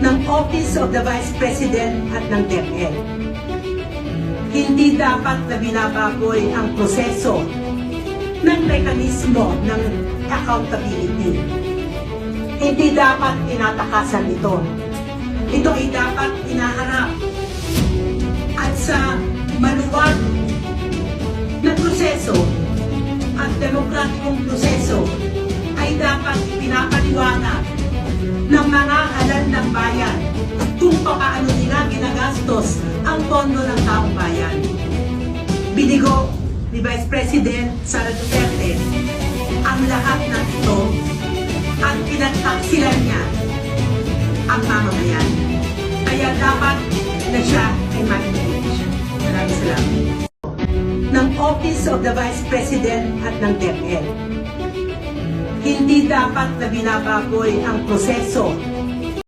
ng Office of the Vice President at ng DepEd. Hindi dapat na binababoy ang proseso ng mekanismo ng accountability. Hindi dapat tinatakasan ito. Ito ay dapat inaharap at sa maluwag na proseso at demokratikong proseso ay dapat pinapaliwanag ng mga ginagastos ang pondo ng taong bayan. Binigo ni Vice President Sara Duterte ang lahat ng ito at pinagtaksilan niya ang mamamayan. Kaya dapat na siya ay ma-impeach. Maraming salamat. Ng Office of the Vice President at ng DepEd. Hindi dapat na binababoy ang proseso